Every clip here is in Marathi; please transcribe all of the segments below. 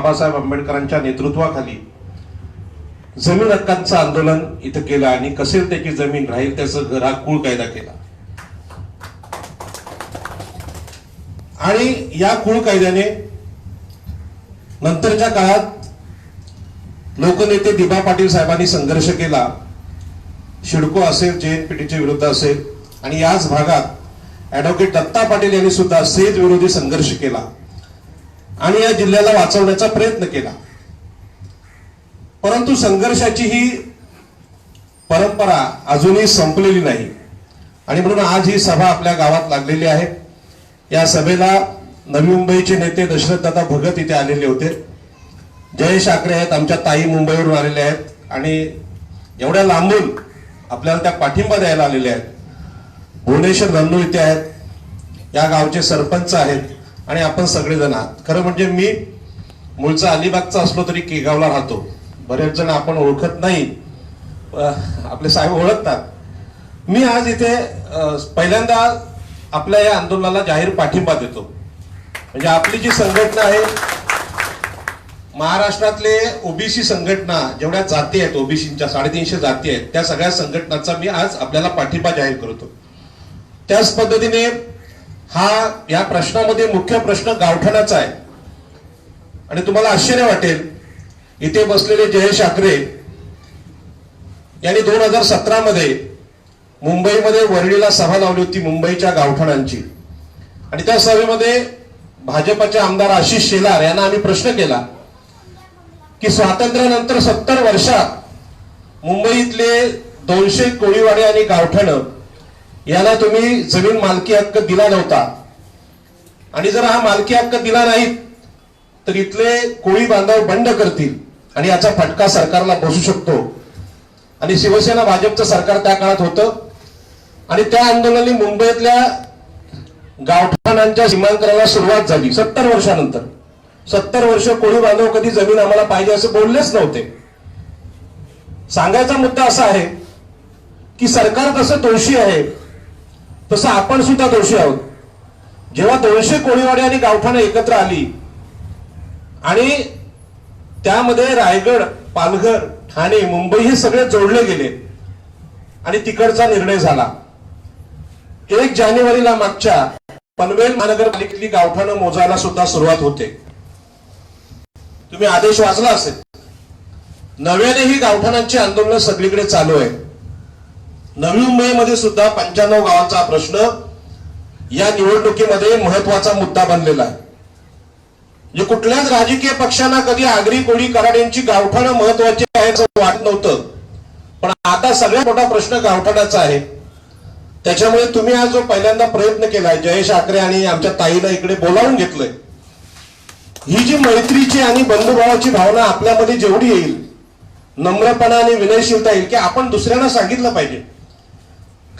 बाबासाहेब आंबेडकरांच्या नेतृत्वाखाली जमीन हक्कांचं आंदोलन इथं केलं आणि कसेल त्याची जमीन राहील त्याचं घर हा कुळ कायदा केला. आणि या कुळ कायद्याने नंतरच्या काळात लोकनेते दिबा पाटील साहेबांनी संघर्ष केला. शिडको असेल जे जेएनपीटीच्या विरुद्ध असेल. आणि याच भागात ऍडव्होकेट दत्ता पाटील यांनी सुद्धा सेज विरोधी संघर्ष केला. आणि या जिल्ह्याला वाचवण्याचा प्रयत्न केला. परंतु संघर्षाची ही परंपरा अजूनही संपलेली नाही. आणि म्हणून आज ही सभा आपल्या गावात लागलेली आहे. या सभेला नवी मुंबईचे नेते दशरथदादा भगत इथे आलेले होते. जयेश आकरे आहेत आमच्या ताई मुंबईवरून आलेले आहेत. आणि एवढ्या लांबून आपल्याला त्या पाठिंबा द्यायला आलेले आहेत. भुवनेश्वर रन्नू इथे आहेत. या गावचे सरपंच आहेत. आणि आपण सगळेजण आहात. खरं म्हणजे मी मूळचा अलिबागचा असलो तरी केगावला राहतो. बरेच जण आपण ओळखत नाही. आपले साहेब ओळखतात. मी आज इथे पहिल्यांदा आपल्या या आंदोलनाला जाहीर पाठिंबा देतो. म्हणजे आपली जी संघटना आहे महाराष्ट्रातले ओबीसी संघटना जेवढ्या जाती आहेत ओबीसीच्या साडेतीनशे जाती आहेत त्या सगळ्या संघटनांचा मी आज आपल्याला पाठिंबा जाहीर करतो. त्याच पद्धतीने हा या प्रश्नामध्ये मुख्य प्रश्न गावठाणाचा आहे. आणि तुम्हाला आश्चर्य वाटेल इथे बसलेले जयेश आकरे यांनी दोन हजार सतरामध्ये मुंबईमध्ये वर्णीला सभा लावली होती मुंबईच्या गावठाणांची. आणि त्या सभेमध्ये भाजपचे आमदार आशिष शेलार यांना आम्ही प्रश्न केला की स्वातंत्र्यानंतर सत्तर वर्षात मुंबईतले दोनशे कोळीवाडे आणि गावठाणं याला तुम्ही जमीन मालकी हक्क दिला नव्हता. आणि जर हा मालकी हक्क दिला नाही तर इथले कोळी बांधव बंड करतील. आणि याचा फटका सरकारला बसू शकतो. आणि शिवसेना भाजपचं सरकार त्या काळात होतं. आणि त्या आंदोलनाने मुंबईतल्या गावठाणांच्या सीमांकनाला सुरुवात झाली सत्तर वर्षानंतर. सत्तर वर्ष कोळी बांधव कधी जमीन आम्हाला पाहिजे असं बोललेच नव्हते. सांगायचा मुद्दा असा आहे की सरकार तसं दोषी आहे तसं आपण सुद्धा दोषी आहोत. जेव्हा दोनशे कोळीवाडी आणि गावठाणं एकत्र आली आणि त्यामध्ये रायगड पालघर ठाणे मुंबई हे सगळे जोडले गेले आणि तिकडचा निर्णय झाला. एक जानेवारीला मागच्या पनवेल महानगरपालिकेतली गावठाणं मोजायला सुद्धा सुरुवात होते. तुम्ही आदेश वाचला असेल. नव्याने ही गावठाणांची आंदोलन सगळीकडे चालू आहे नवी मुंबईमध्ये सुद्धा पंच्याण्णव गावांचा प्रश्न या निवडणुकीमध्ये महत्त्वाचा मुद्दा बनलेला आहे. म्हणजे कुठल्याच राजकीय पक्षांना कधी आगरी कोळी कराड्यांची गावठाणं महत्वाची आहे असं वाटत नव्हतं. पण आता सगळ्यात मोठा प्रश्न गावठाणाचा आहे. त्याच्यामुळे तुम्ही आज जो पहिल्यांदा प्रयत्न केलाय जयेश आकरे आणि आमच्या ताईला इकडे बोलावून घेतलंय. ही जी मैत्रीची आणि बंधुभावाची भावना आपल्यामध्ये जेवढी येईल नम्रपणा आणि विनयशीलता येईल की आपण दुसऱ्यांना सांगितलं पाहिजे.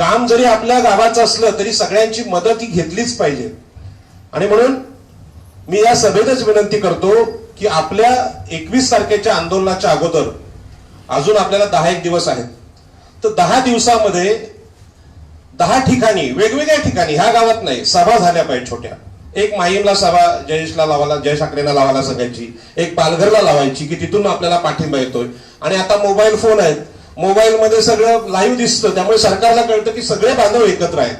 काम जरी आपल्या गावाचं असलं तरी सगळ्यांची मदत ही घेतलीच पाहिजे. आणि म्हणून मी या सभेतच विनंती करतो की आपल्या एकवीस तारखेच्या आंदोलनाच्या अगोदर अजून आपल्याला दहा एक दिवस आहेत तर दहा दिवसामध्ये दहा ठिकाणी वेगवेगळ्या ठिकाणी ह्या गावात नाही सभा झाल्या पाहिजे छोट्या. एक माहीमला सभा जयेशला लावायला जयेश आकरेला लावायला सांगायची एक पालघरला लावायची की तिथून आपल्याला पाठिंबा येतोय. आणि आता मोबाईल फोन आहेत मोबाईलमध्ये सगळं लाईव्ह दिसतं. त्यामुळे सरकारला कळतं की सगळे बांधव एकत्र आहेत.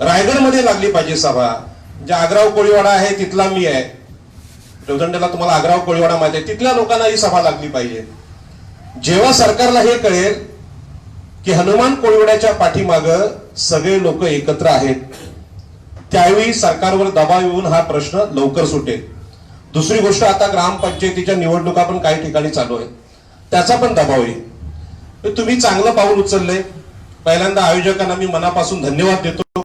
रायगडमध्ये लागली पाहिजे सभा. जे आग्राव कोळीवाडा आहे तिथला मी आहे. रेवदंडेला तुम्हाला आग्राव कोळीवाडा माहिती आहे. तिथल्या लोकांना ही सभा लागली पाहिजे. जेव्हा सरकारला हे कळेल की हनुमान कोळीवाड्याच्या पाठीमाग सगळे लोक एकत्र आहेत त्यावेळी सरकारवर दबाव येऊन हा प्रश्न लवकर सुटेल. दुसरी गोष्ट आता ग्रामपंचायतीच्या निवडणुका पण काही ठिकाणी चालू आहेत. त्याचा पण दबाव येईल. तुम्ही चांगलं पाऊल उचललंय. पहिल्यांदा आयोजकांना मी मनापासून धन्यवाद देतो.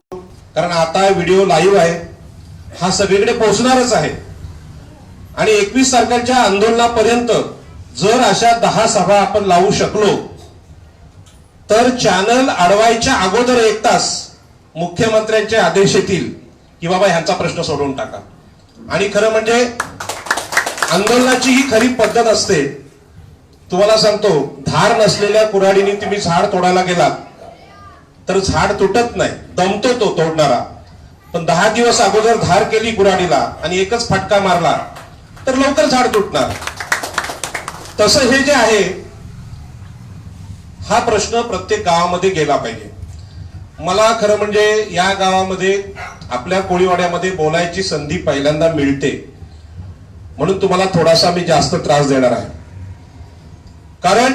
कारण आता व्हिडिओ लाईव्ह आहे. हा सगळीकडे पोहोचणारच आहे. आणि एकवीस तारखेच्या आंदोलनापर्यंत जर अशा दहा सभा आपण लावू शकलो तर चॅनल अडवायच्या अगोदर एक तास मुख्यमंत्र्यांचे आदेश येतील की बाबा ह्यांचा प्रश्न सोडवून टाका. आणि खरं म्हणजे आंदोलनाची ही खरी पद्धत असते. तुम्हाला सांगतो धार नसलेल्या कुऱ्हाडीने तुम्ही झाड तोडायला गेलात. तर झाड तुटत नाही दमतो तो तोडणारा. पण दहा दिवस अगोदर धार केली कुऱ्हाडीला आणि एकच फटका मारला तर लवकर झाड तुटणार. तसं हे जे आहे हा प्रश्न प्रत्येक गावामध्ये गेला पाहिजे. मला खरं म्हणजे या गावामध्ये आपल्या कोळीवाड्यामध्ये बोलायची संधी पहिल्यांदा मिळते. म्हणून तुम्हाला थोडासा मी जास्त त्रास देणार आहे. कारण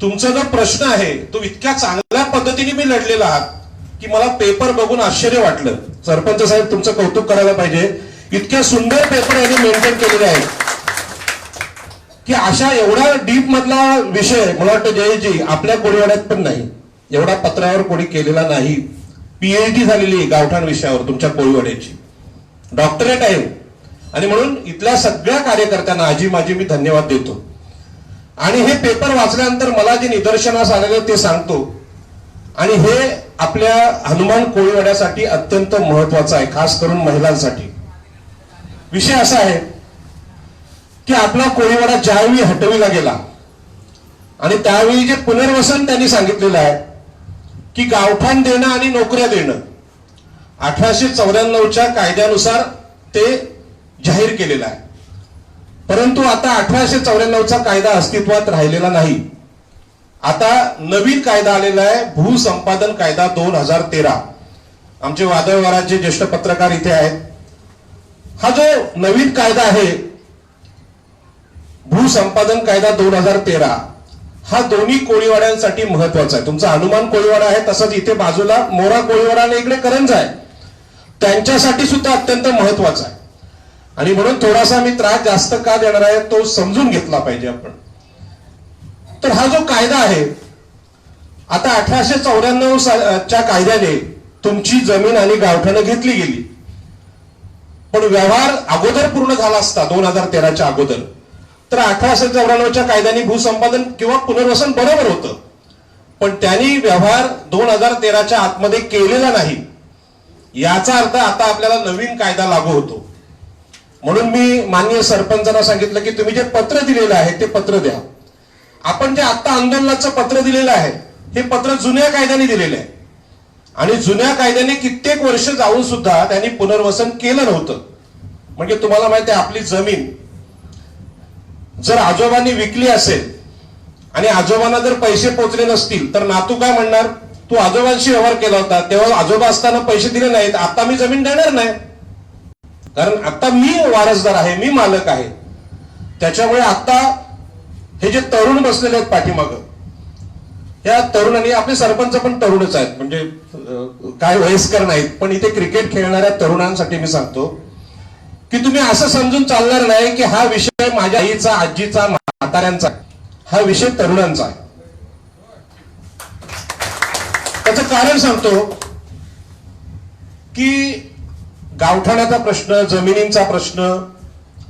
तुमचा जो प्रश्न आहे तो इतक्या चांगल्या पद्धतीने मी लढलेला आहात की मला पेपर बघून आश्चर्य वाटलं. सरपंच साहेब तुमचं कौतुक करायला पाहिजे. इतक्या सुंदर पेपर यांनी मेंटेन केलेले आहेत. की अशा एवढा डीप मधला विषय मला वाटतं जयजी आपल्या कोळीवाड्यात पण नाही. एवढा पत्रावर कोणी केलेला नाही. पीएचडी झालेली आहे गावठाण विषयावर तुमच्या कोळीवाड्याची. डॉक्टरेट आहे. आणि म्हणून इथल्या सगळ्या कार्यकर्त्यांना आजी माझी मी धन्यवाद देतो. आणि हे पेपर वाचल्यानंतर मला जे निदर्शनास आलेलं ते सांगतो. आणि हे आपल्या हनुमान कोळीवाड्यासाठी अत्यंत महत्वाचं आहे खास करून महिलांसाठी. विषय असा आहे की आपला कोळीवाडा ज्यावेळी हटविला गेला आणि त्यावेळी जे पुनर्वसन त्यांनी सांगितलेलं आहे की गावठाण देणं आणि नोकऱ्या देणं अठराशे चौऱ्याण्णवच्या कायद्यानुसार ते जाहीर केलेलं आहे. परंतु आता अठराशे चौऱ्याण्णवचा कायदा अस्तित्वात राहिलेला नाही. आता नवीन कायदा आलेला आहे भूसंपादन कायदा दोन हजार तेरा. आमचे वादळवाराचे ज्येष्ठ पत्रकार इथे आहेत. हा जो नवीन कायदा आहे भूसंपादन कायदा दोन हजार तेरा हा दोन्ही कोळीवाड्यांसाठी महत्त्वाचा आहे. तुमचा हनुमान कोळीवाडा आहे तसंच इथे बाजूला मोरा कोळीवाडा आणि इकडे करंज आहे. त्यांच्यासाठी सुद्धा अत्यंत महत्त्वाचा आहे. आणि म्हणून थोडासा मी त्रास जास्त का देणार आहे तो समजून घेतला पाहिजे आपण. तर हा जो कायदा आहे आता अठराशे चौऱ्याण्णव च्या कायद्याने तुमची जमीन आणि गावठाणं घेतली गेली. पण व्यवहार अगोदर पूर्ण झाला असता दोन हजार तेराच्या अगोदर. तर अठराशे चौऱ्याण्णवच्या कायद्याने भूसंपादन किंवा पुनर्वसन बरोबर होतं. पण त्यांनी व्यवहार दोन हजार तेराच्या आतमध्ये केलेला नाही. याचा अर्थ आता आपल्याला नवीन कायदा लागू होतो. म्हणून मी माननीय सरपंचांना सांगितलं की तुम्ही जे पत्र दिलेलं आहे ते पत्र द्या. आपण जे आता आंदोलनाचं पत्र दिलेलं आहे हे पत्र जुन्या कायद्याने दिलेलं आहे. आणि जुन्या कायद्याने कित्येक वर्ष जाऊन सुद्धा त्यांनी पुनर्वसन केलं नव्हतं. म्हणजे तुम्हाला माहिती आहे आपली जमीन जर आजोबांनी विकली असेल आणि आजोबांना जर पैसे पोचले नसतील तर नातू काय म्हणणार? तू आजोबांशी व्यवहार केला होता तेव्हा आजोबा असताना पैसे दिले नाहीत आता मी जमीन देणार नाही. कारण आता मी वारसदार आहे मी मालक आहे. त्याच्यामुळे आता हे जे तरुण बसलेले आहेत पाठीमाग या तरुणांनी आपले सरपंच पण तरुणच आहेत म्हणजे काय वयस्कर नाहीत पण इथे क्रिकेट खेळणाऱ्या तरुणांसाठी मी सांगतो की तुम्ही असं समजून चालणार नाही की हा विषय माझ्या आईचा आजीचा म्हाताऱ्यांचा हा विषय तरुणांचा आहे. त्याचं कारण सांगतो की गावठाण्याचा प्रश्न जमिनींचा प्रश्न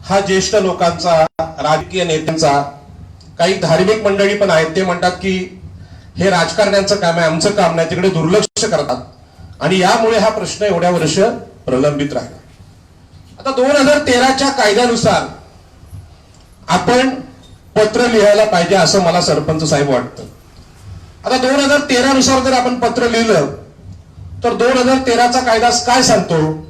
हा ज्येष्ठ लोकांचा राजकीय नेत्यांचा काही धार्मिक मंडळी पण आहेत ते म्हणतात की हे राजकारण्यांचं काम आहे आमचं काम नाही तिकडे दुर्लक्ष करतात. आणि यामुळे हा प्रश्न एवढ्या वर्ष प्रलंबित राहिला. आता दोन हजार तेराच्या कायद्यानुसार आपण पत्र लिहायला पाहिजे असं मला सरपंच साहेब वाटतं. आता दोन हजार तेरा नुसार जर आपण पत्र लिहिलं तर दोन हजार तेराचा कायदा काय सांगतो?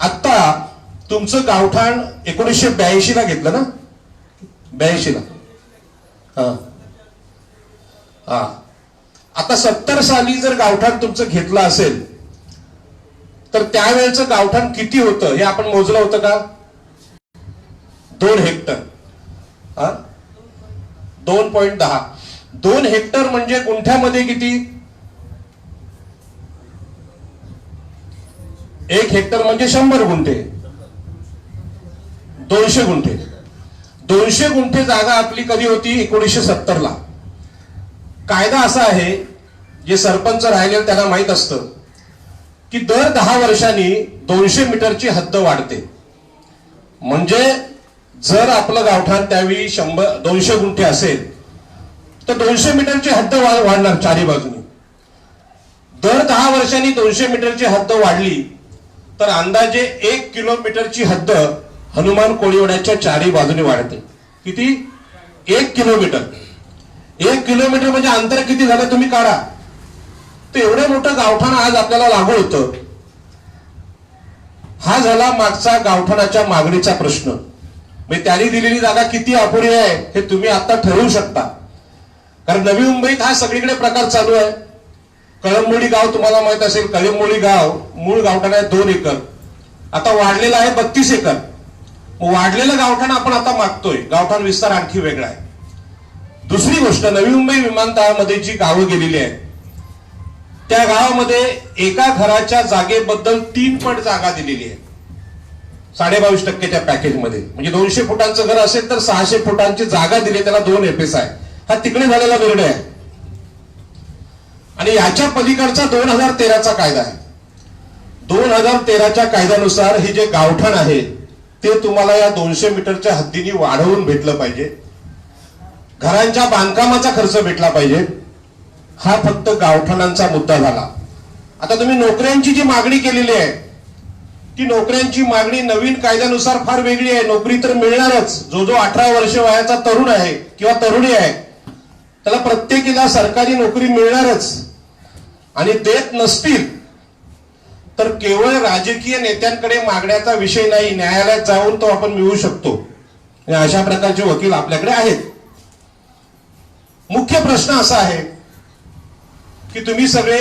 आत्ता तुमचं गावठाण एकोणीसशे ब्याऐंशी ला घेतलं ना? ब्याऐंशी ला हा. हा. आता सत्तर साली जर गावठाण तुमचं घेतलं असेल तर त्यावेळेचं गावठाण किती होतं? हे आपण मोजलं होतं का? दोन हेक्टर. हा? दोन पॉईंट दहा. दोन हेक्टर म्हणजे गुंठ्यामध्ये किती? एक हेक्टर म्हणजे शंभर गुंठे. दोनशे गुंठे. दोनशे गुंठे जागा आपली कधी होती? एकोणीसशे सत्तरला. कायदा असा आहे जे सरपंच राहिले त्यांना माहीत असतं की दर दहा वर्षांनी दोनशे मीटरची हद्द वाढते. म्हणजे जर आपलं गावठाण त्यावेळी शंभर दोनशे गुंठे असेल तर दोनशे मीटरची हद्द वाढणार चारी बाजूनी. दर दहा वर्षांनी दोनशे मीटरची हद्द वाढली तर अंदाजे एक किलोमीटरची हद्द हनुमान कोळीवड्याच्या चारही बाजूने वाढते. किती? एक किलोमीटर. एक किलोमीटर म्हणजे अंतर किती झालं तुम्ही काढा. तर एवढं मोठं गावठाण आज आपल्याला लागू होतं. हा झाला मागचा गावठाणाच्या मागणीचा प्रश्न. म्हणजे त्यांनी दिलेली जागा किती अपुरी आहे हे तुम्ही आता ठरवू शकता. कारण नवी मुंबईत हा सगळीकडे प्रकार चालू आहे. कळंबोळी गाव तुम्हाला माहीत असेल कळंबोळी गाव मूळ गावठाण आहे दोन एकर. आता वाढलेलं आहे बत्तीस एकर. वाढलेलं गावठाण आपण आता मागतोय. गावठाण विस्तार आणखी वेगळा आहे. दुसरी गोष्ट नवी मुंबई विमानतळामध्ये जी गावं गेलेली आहेत त्या गावामध्ये एका घराच्या जागेबद्दल तीन पट जागा दिलेली आहे साडेबावीस टक्केच्या पॅकेजमध्ये. म्हणजे दोनशे फुटांचं घर असेल तर सहाशे फुटांची जागा दिली त्याला दोन एफएस आहे हा तिकडे झालेला निर्णय आहे. आणि याच्या पलीकडचा दोन हजार तेराचा कायदा आहे. दोन हजार तेराच्या कायद्यानुसार हे जे गावठण आहे ते तुम्हाला या दोनशे मीटरच्या हद्दीने वाढवून भेटलं पाहिजे. घरांच्या बांधकामाचा खर्च भेटला पाहिजे. हा फक्त गावठाणांचा मुद्दा झाला. आता तुम्ही नोकऱ्यांची जी मागणी केलेली आहे ती नोकऱ्यांची मागणी नवीन कायद्यानुसार फार वेगळी आहे. नोकरी तर मिळणारच. जो जो अठरा वर्ष वयाचा तरुण आहे किंवा तरुणी आहे त्याला प्रत्येकीला सरकारी नोकरी मिळणारच आणि देत नसतील तर केवळ राजकीय नेत्यांकडे मागण्याचा विषय नाही. न्यायालयात जाऊन तो आपण मिळवू शकतो. अशा प्रकारचे वकील आपल्याकडे आहेत. मुख्य प्रश्न असा आहे की तुम्ही सगळे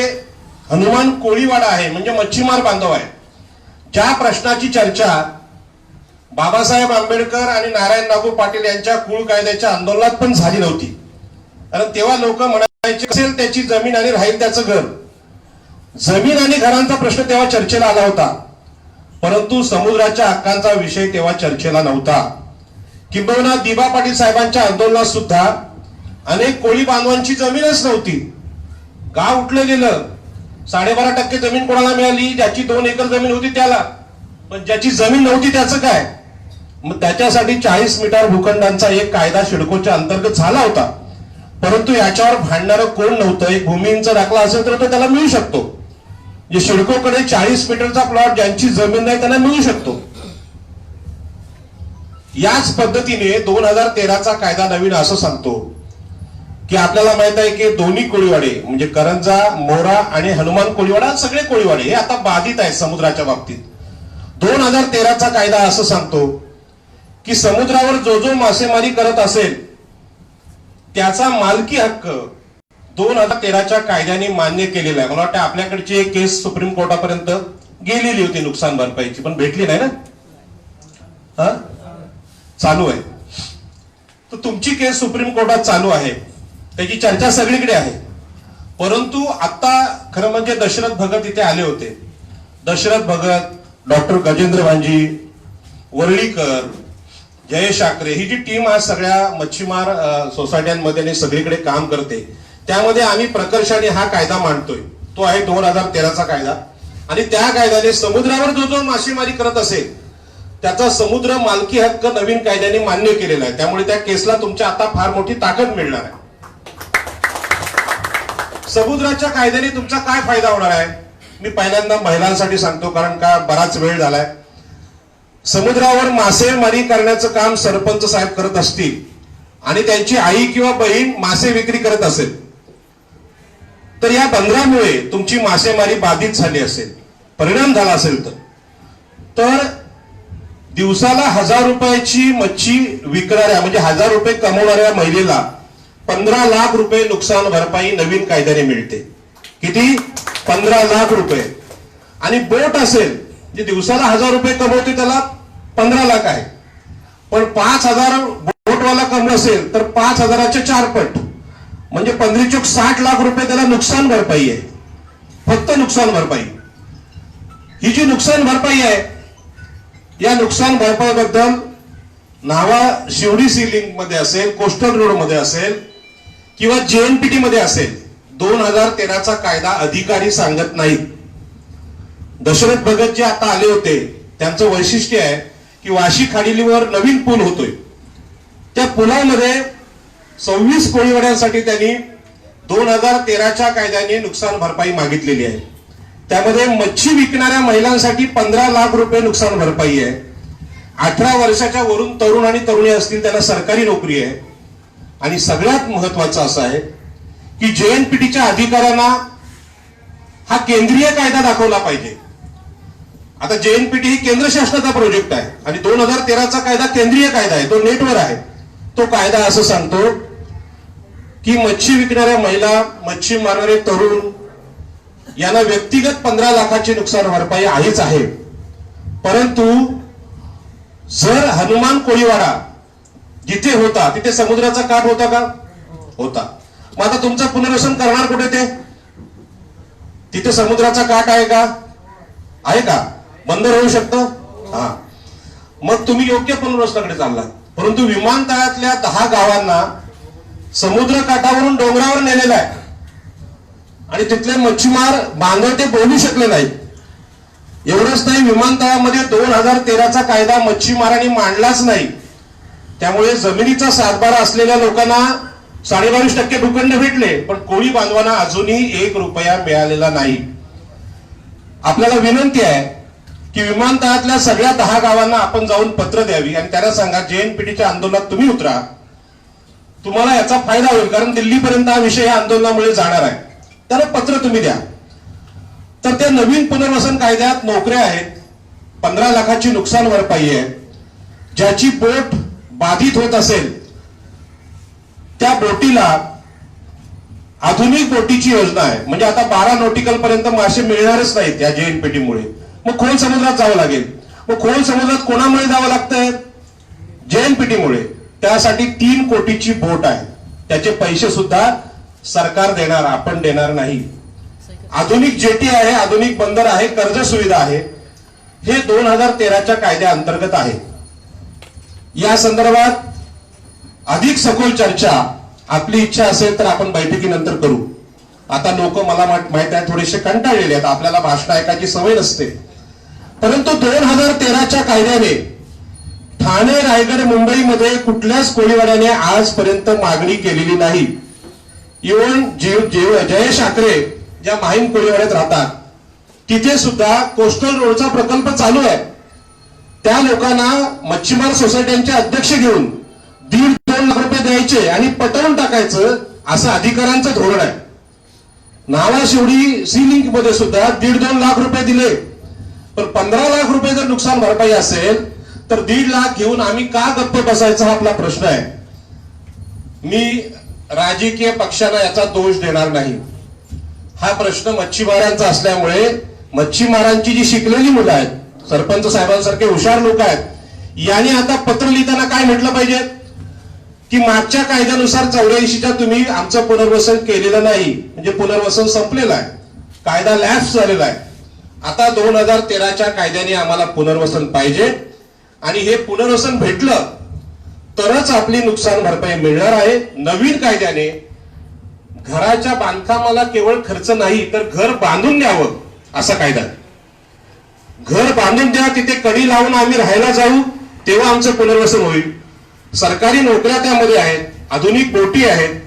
हनुमान कोळीवाडा आहे म्हणजे मच्छीमार बांधव आहे. ज्या प्रश्नाची चर्चा बाबासाहेब आंबेडकर आणि नारायण नागू पाटील यांच्या कुळ कायद्याच्या आंदोलनात पण झाली नव्हती. कारण तेव्हा लोक म्हणायचे असेल त्याची जमीन आणि राहील त्याचं घर. जमीन आणि घरांचा प्रश्न तेव्हा चर्चेला आला होता. परंतु समुद्राच्या हक्कांचा विषय तेव्हा चर्चेला नव्हता. किंबहुना दिबा पाटील साहेबांच्या आंदोलनात सुद्धा अनेक कोळी बांधवांची जमीनच नव्हती. गाव उठलं गेलं. साडेबारा टक्के जमीन कोणाला मिळाली? ज्याची दोन एकर जमीन होती त्याला. पण ज्याची जमीन नव्हती त्याचं काय? मग त्याच्यासाठी चाळीस मीटर भूखंडांचा एक कायदा शिडकोच्या अंतर्गत झाला होता. परंतु याच्यावर भांडणारं कोण नव्हतं? एक भूमींचा दाखला असेल तर तो त्याला मिळू शकतो. जे शिडकोकडे चाळीस मीटरचा प्लॉट ज्यांची जमीन नाही त्यांना मिळू शकतो. याच पद्धतीने दोन हजार तेराचा कायदा नवीन असं सांगतो की आपल्याला माहीत आहे की दोन्ही कोळीवाडे म्हणजे करंजा मोरा आणि हनुमान कोळीवाडा सगळे कोळीवाडे हे आता बाधित आहेत समुद्राच्या बाबतीत. दोन हजार तेराचा कायदा असं सांगतो की समुद्रावर जो जो मासेमारी करत असेल त्याचा मालकी हक्क दोन हजार तेराच्या कायद्याने मान्य केलेला आहे. मला वाटतं आपल्याकडची एक केस सुप्रीम कोर्टापर्यंत गेलेली होती नुकसान भरपाईची पण भेटली नाही ना? हा? चालू आहे. तर तुमची केस सुप्रीम कोर्टात चालू आहे. त्याची चर्चा सगळीकडे आहे. परंतु आता खरं म्हणजे दशरथ भगत इथे आले होते. दशरथ भगत डॉक्टर गजेंद्र भांजी वर्ळीकर जयेश आकरे ही जी टीम आज सगळ्या मच्छीमार सोसायट्यांमध्ये आणि सगळीकडे काम करते त्यामध्ये आम्ही प्रकर्षाने हा कायदा मांडतोय. तो आहे दोन हजार तेराचा कायदा. आणि त्या कायद्याने समुद्रावर जो जो मासेमारी करत असेल त्याचा समुद्र मालकी हक्क नवीन कायद्याने मान्य केलेला आहे. त्यामुळे त्या केसला तुमच्या आता फार मोठी ताकद मिळणार आहे. समुद्राच्या कायद्याने तुमचा काय फायदा होणार आहे? मी पहिल्यांदा महिलांसाठी सांगतो कारण का बराच वेळ झालाय. समुद्रावर मासेमारी करण्याचं काम सरपंच साहेब करत असतील आणि त्यांची आई किंवा बहीण मासे विक्री करत असेल तर या बंदरामुळे तुमची मासेमारी बाधित झाली असेल परिणाम झाला असेल तर. तर दिवसाला हजार रुपयाची मच्छी विकणाऱ्या म्हणजे हजार रुपये कमवणाऱ्या महिलेला पंधरा लाख रुपये नुकसान भरपाई नवीन कायद्याने मिळते. किती? पंधरा लाख रुपये. आणि बोट असेल जे दिवसाला हजार रुपये कमवते त्याला पंधरा लाख आहे. पण पाच हजार बोटवाला कम असेल तर पाच हजाराचे चार पट. म्हणजे पंधरी चोक साठ लाख रुपये त्याला नुकसान भरपाई आहे. फक्त नुकसान भरपाई. ही जी नुकसान भरपाई आहे या नुकसान भरपाईबद्दल नावा शिवडी सी लिंकमध्ये असेल कोस्टल रोडमध्ये असेल किंवा जेएनपीटी मध्ये असेल दोन हजार तेराचा कायदा अधिकारी सांगत नाहीत. दशरथ भगत जे आता आले होते त्यांचं वैशिष्ट्य आहे की वाशी खाडीलीवर नवीन पूल होतोय. त्या पुलामध्ये सव्वीस कोळीवाड्यांसाठी त्यांनी दोन हजार तेराच्या कायद्याने नुकसान भरपाई मागितलेली आहे. त्यामध्ये मच्छी विकणाऱ्या महिलांसाठी पंधरा लाख रुपये नुकसान भरपाई आहे. अठरा वर्षाच्या वरून तरुण आणि तरुणी असतील त्यांना सरकारी नोकरी आहे. आणि सगळ्यात महत्वाचं असं आहे की जेएनपीटीच्या अधिकाऱ्यांना हा केंद्रीय कायदा दाखवला पाहिजे. आता जेएनपीटी ही केंद्र शासनाचा प्रोजेक्ट आहे. आणि दोन हजार तेराचा कायदा केंद्रीय कायदा आहे. तो नेटवर आहे. तो कायदा असं सांगतो की मच्छी विकणाऱ्या महिला मच्छी मारणारे तरुण यांना व्यक्तिगत पंधरा लाखाची नुकसान भरपाई आहेच आहे. परंतु जर हनुमान कोळीवाडा जिथे होता तिथे समुद्राचा काठ होता का? होता. मग आता तुमचं पुनर्वसन करणार कुठे ते? तिथे समुद्राचा काठ आहे का? आहे का? बंद होऊ शकतं? हा. मग तुम्ही योग्य पुनर्वसनाकडे चाललात. परंतु विमानतळातल्या दहा गावांना समुद्र काठावरून डोंगरावर नेलेला आहे. आणि तिथले मच्छीमार बांधव ते बोलू शकले नाहीत. एवढंच नाही विमानतळामध्ये दोन हजार तेराचा कायदा मच्छीमारांनी मांडलाच नाही. त्यामुळे जमिनीचा सातबारा असलेल्या लोकांना साडेबावीस टक्के भूखंड भेटले पण कोळी बांधवांना अजूनही एक रुपया मिळालेला नाही. आपल्याला विनंती आहे की विमानतळातल्या सगळ्या दहा गावांना आपण जाऊन पत्र द्यावी आणि त्यांना सांगा जेएनपीटीच्या आंदोलनात तुम्ही उतरा. तुम्हाला याचा फायदा होईल कारण दिल्लीपर्यंत हा विषय या आंदोलनामुळे जाणार आहे. त्याला पत्र तुम्ही द्या. तर त्या नवीन पुनर्वसन कायद्यात नोकऱ्या आहेत. पंधरा लाखाची नुकसान भरपाई आहे. ज्याची बोट बाधित होत असेल त्या बोटीला आधुनिक बोटीची योजना आहे. म्हणजे आता बारा नोटिकल पर्यंत मासे मिळणारच नाहीत या जेएनपीटीमुळे मुळे मग खोल समुद्रात जावं लागेल? मग खोल समुद्रात कोणामुळे जावं लागतंय? जेएनपीटीमुळे त्यासाठी तीन कोटीची बोट आहे. त्याचे पैसे सुद्धा सरकार देणार आपण देणार नाही. आधुनिक जेटी आहे आधुनिक बंदर आहे कर्ज सुविधा आहे. हे दोन हजार तेराच्या कायद्या अंतर्गत आहे. या संदर्भात अधिक सखोल चर्चा आपली इच्छा असेल तर आपण बैठकीनंतर करू. आता लोक मला माहीत आहे थोडेसे कंटाळलेले आहेत. आपल्याला भाषण ऐकायची सवय नसते. परंतु दोन हजार तेराच्या कायद्याने ठाणे रायगड मुंबईमध्ये कुठल्याच कोळीवाड्याने आजपर्यंत मागणी केलेली नाही. इवन जीव जीव जय शाकरे ज्या माहीम कोळीवाड्यात राहतात तिथे सुद्धा कोस्टल रोडचा प्रकल्प चालू आहे. त्या लोकांना मच्छीमार सोसायट्यांचे अध्यक्ष घेऊन दीड दोन लाख रुपये द्यायचे आणि पटवून टाकायचं असं अधिकाऱ्यांचं धोरण आहे. नावाशेवडी सी लिंकमध्ये सुद्धा दीड दोन लाख रुपये दिले. पण पंधरा लाख रुपये जर नुकसान भरपाई असेल तर दीड लाख घेऊन आम्ही का गप्प बसायचा हा आपला प्रश्न आहे. मी राजकीय पक्षांना याचा दोष देणार नाही. हा प्रश्न मच्छीमारांचा असल्यामुळे मच्छीमारांची जी शिकलेली मुलं आहेत सरपंच साहेबांसारखे हुशार लोक आहेत यांनी आता पत्र लिहिताना काय म्हटलं पाहिजे? की मागच्या कायद्यानुसार चौऱ्याऐंशीच्या तुम्ही आमचं पुनर्वसन केलेलं नाही म्हणजे पुनर्वसन संपलेलं आहे. कायदा लॅप्स झालेला आहे. आता दोन हजार तेराच्या कायद्याने आम्हाला पुनर्वसन पाहिजे. आणि हे पुनर्वसन भेटलं तरच आपली नुकसान भरपाई मिळणार आहे. नवीन कायद्याने घराच्या बांधकामाला केवळ खर्च नाही तर घर बांधून द्यावं असा कायदा. घर बांधून द्या तिथे कडी लावून आम्ही राहायला जाऊ तेव्हा आमचं पुनर्वसन होईल. सरकारी नोकऱ्या त्यामध्ये आहेत आधुनिक बोटी आहेत.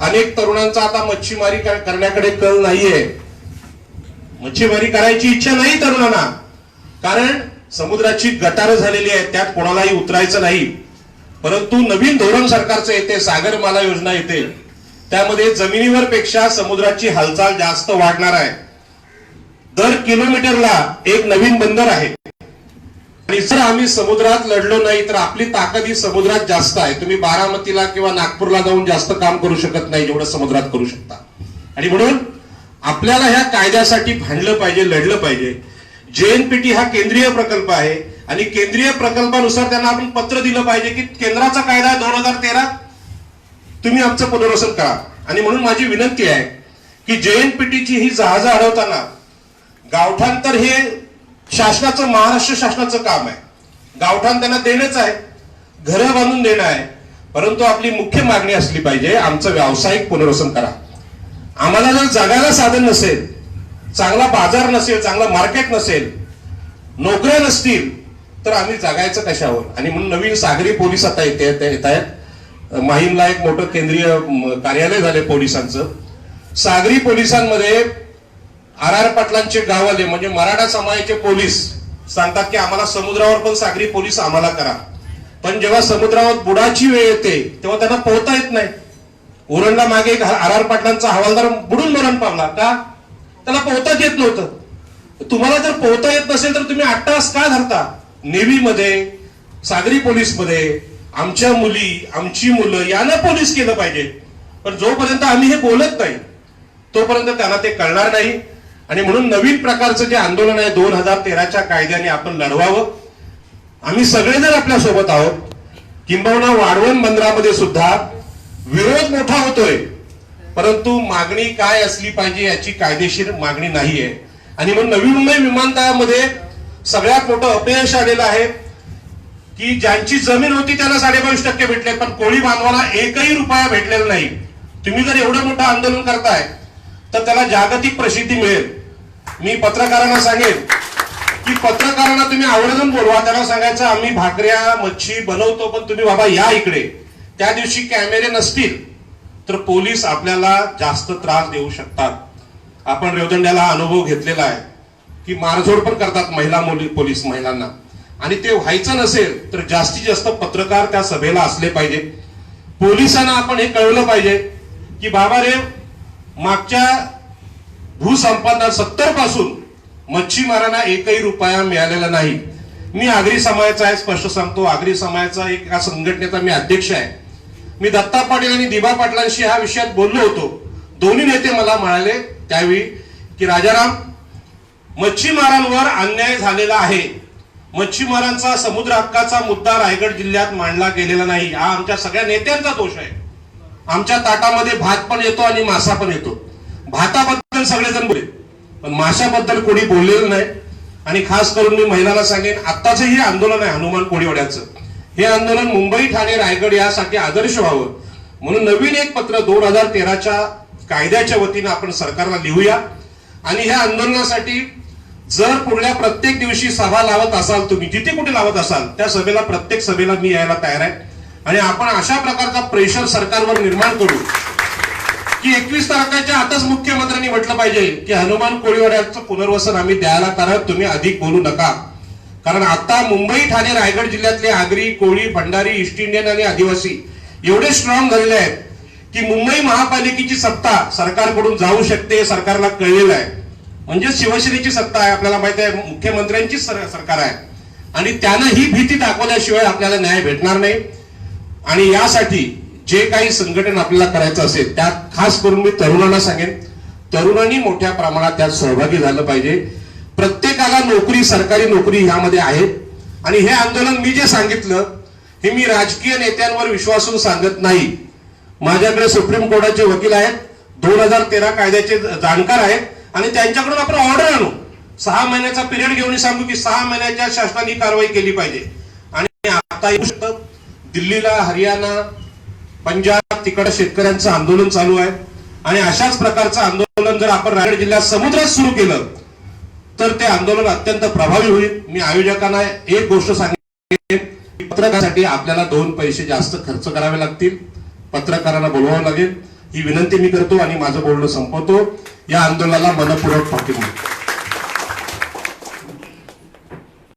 अनेक तरुणांचा आता मच्छीमारी करण्याकडे कल नाहीये. मच्छीमारी करायची इच्छा नाही तरुणांना. कारण समुद्राची गटारं झालेली आहे त्यात कोणालाही उतरायचं नाही. परंतु नवीन धोरण सरकारचं येते सागरमाला योजना येते. त्यामध्ये जमिनीवर पेक्षा समुद्राची हालचाल जास्त वाढणार आहे. दर किलोमीटरला एक नवीन बंदर आहे. आणि जर आम्ही समुद्रात लढलो नाही तर आपली ताकद ही समुद्रात जास्त आहे. तुम्ही बारामतीला किंवा नागपूरला जाऊन जास्त काम करू शकत नाही जेवढं समुद्रात करू शकता. आणि म्हणून आपल्याला ह्या कायद्यासाठी भांडलं पाहिजे लढलं पाहिजे. जेएनपीटी हा केंद्रीय प्रकल्प आहे आणि केंद्रीय प्रकल्पानुसार त्यांना आपण पत्र दिलं पाहिजे की केंद्राचा कायदा दोन हजार तेरा. तुम्ही आमचं पुनर्वसन करा. आणि म्हणून माझी विनंती आहे की जेएनपीटीची ही जहाजं अडवताना गावठाण तर हे शासनाचं महाराष्ट्र शासनाचं काम आहे. गावठाण त्यांना देणंच आहे. घरं बांधून देणं आहे. परंतु आपली मुख्य मागणी असली पाहिजे आमचं व्यावसायिक पुनर्वसन करा. आम्हाला जर जगायला साधन नसेल चांगला बाजार नसेल चांगला मार्केट नसेल नोकऱ्या नसतील तर आम्ही जगायचं कशावर? आणि म्हणून नवीन सागरी पोलीस आता येते येत आहेत. माहीमला एक मोठं केंद्रीय कार्यालय झाले पोलिसांचं. सागरी पोलिसांमध्ये आर आर पाटलांचे गाववाले म्हणजे मराठा समाजाचे पोलीस सांगतात की आम्हाला समुद्रावर पण सागरी पोलीस आम्हाला करा. पण जेव्हा समुद्रावर बुडाची वेळ येते तेव्हा त्यांना पोहता येत नाही. उरणला मागे एक आर आर पाटलांचा हवालदार बुडून मरण पावला. का? त्याला पोहताच येत नव्हतं. तुम्हाला जर पोहता येत नसेल तर तुम्ही आठ तास का धरता? नेव्हीमध्ये सागरी पोलीसमध्ये आमच्या मुली आमची मुलं यांना पोलीस केलं पाहिजे. पण जोपर्यंत आम्ही हे बोलत नाही तोपर्यंत त्यांना ते कळणार नाही. आणि म्हणून नवीन प्रकारचं जे आंदोलन आहे दोन हजार तेराच्या कायद्याने आपण लढवावं. आम्ही सगळेजण आपल्यासोबत आहोत किंबहुना वाढवण बंदरामध्ये सुद्धा विरोध मोठा होतोय. परंतु मागणी काय असली पाहिजे याची कायदेशीर मागणी नाहीये. आणि मग नवी मुंबई विमानतळामध्ये सगळ्यात मोठं अपयश आलेलं आहे की ज्यांची जमीन होती त्यांना साडेबावीस टक्के भेटले पण कोळी बांधवाला एकही रुपया भेटलेला नाही. तुम्ही जर एवढं मोठं आंदोलन करताय तर त्याला जागतिक प्रसिद्धी मिळेल. मी पत्रकारांना सांगेन की पत्रकारांना तुम्ही आवर्जून बोलवा त्यांना सांगायचं आम्ही भाकऱ्या मच्छी बनवतो पण तुम्ही बाबा या इकडे. त्या दिवशी कॅमेरे नसतील तर पोलीस आपल्याला जास्त त्रास देऊ शकतात. आपण रेवदंड्याला अनुभव घेतलेला आहे की मारझोड पण करतात महिला मुली पोलीस महिलांना. आणि ते व्हायचं नसेल तर जास्तीत जास्त पत्रकार त्या सभेला असले पाहिजे. पोलिसांना आपण हे कळवलं पाहिजे की बाबा रे मागच्या भूसंपादना सत्तरपासून मच्छीमारांना एकही रुपया मिळालेला नाही. मी आगरी समाजाचा आहे स्पष्ट सांगतो आगरी समाजाचा एक या संघटनेचा मी अध्यक्ष आहे. मी दत्ता पाटील आणि दिबा पाटलांशी ह्या विषयात बोललो होतो. दोन्ही नेते मला म्हणाले त्यावेळी की राजाराम मच्छीमारांवर अन्याय झालेला आहे. मच्छीमारांचा समुद्र हक्काचा मुद्दा रायगड जिल्ह्यात मांडला गेलेला नाही. हा आमच्या सगळ्या नेत्यांचा दोष आहे. आमच्या ताटामध्ये भात पण येतो आणि मासा पण येतो. भाताबद्दल सगळेजण बोले पण माशाबद्दल कोणी बोललेलं नाही. आणि खास करून मी महिलांना सांगेन आत्ताचं हे आंदोलन आहे हनुमान कोळीवाड्याचं. हे आंदोलन मुंबई ठाणे रायगड यासाठी आदर्श व्हावं. म्हणून नवीन एक पत्र दोन हजार तेराच्या कायद्याच्या वतीनं आपण सरकारला लिहूया. आणि ह्या आंदोलनासाठी जर पुढल्या प्रत्येक दिवशी सभा लावत असाल तुम्ही जिथे कुठे लावत असाल त्या सभेला प्रत्येक सभेला मी यायला तयार आहे. आणि आपण अशा प्रकारचा प्रेशर सरकारवर निर्माण करू की एकवीस तारखेच्या आताच मुख्यमंत्र्यांनी म्हटलं पाहिजे की हनुमान कोळीवाड्याचं पुनर्वसन आम्ही द्यायला कारण तुम्ही अधिक बोलू नका. कारण आता मुंबई ठाणे रायगड जिल्ह्यातले आगरी कोळी भंडारी ईस्ट इंडियन आणि आदिवासी एवढे स्ट्रॉंग झालेले आहेत की मुंबई महापालिकेची सत्ता सरकारकडून जाऊ शकते हे सरकारला कळलेलं आहे. म्हणजे शिवसेनेची सत्ता आहे आपल्याला माहिती आहे मुख्यमंत्र्यांचीच सरकार आहे. आणि त्यानं ही भीती दाखवल्याशिवाय आपल्याला न्याय भेटणार नाही. आणि यासाठी जे काही संघटन आपल्याला करायचं असेल त्यात खास करून मी तरुणांना सांगेन. तरुणांनी मोठ्या प्रमाणात त्यात सहभागी झालं पाहिजे. प्रत्येकाला नोकरी सरकारी नोकरी ह्यामध्ये आहे. आणि हे आंदोलन मी जे सांगितलं हे मी राजकीय नेत्यांवर विश्वासून सांगत नाही. माझ्याकडे सुप्रीम कोर्टाचे वकील आहेत दोन हजार तेरा कायद्याचे जाणकार आहेत आणि त्यांच्याकडून आपण ऑर्डर आणू. सहा महिन्याचा पिरियड घेऊन सांगू की सहा महिन्याच्या शासनाने कारवाई केली पाहिजे. आणि आता येऊ शकतं दिल्लीला हरियाणा पंजाब तिकडे शेतकऱ्यांचं आंदोलन चालू आहे. आणि अशाच प्रकारचं आंदोलन जर आपण रायगड जिल्ह्यात समुद्रात सुरू केलं तर ते आंदोलन अत्यंत प्रभावी होईल. मी आयोजकांना एक गोष्ट सांगेन. पत्रकारासाठी आपल्याला दोन पैसे जास्त खर्च करावे लागतील. पत्रकारांना बोलवावं लागेल. ही विनंती मी करतो आणि माझं बोलणं संपवतो. या आंदोलनाला मनपूर्वक पाठिंबा.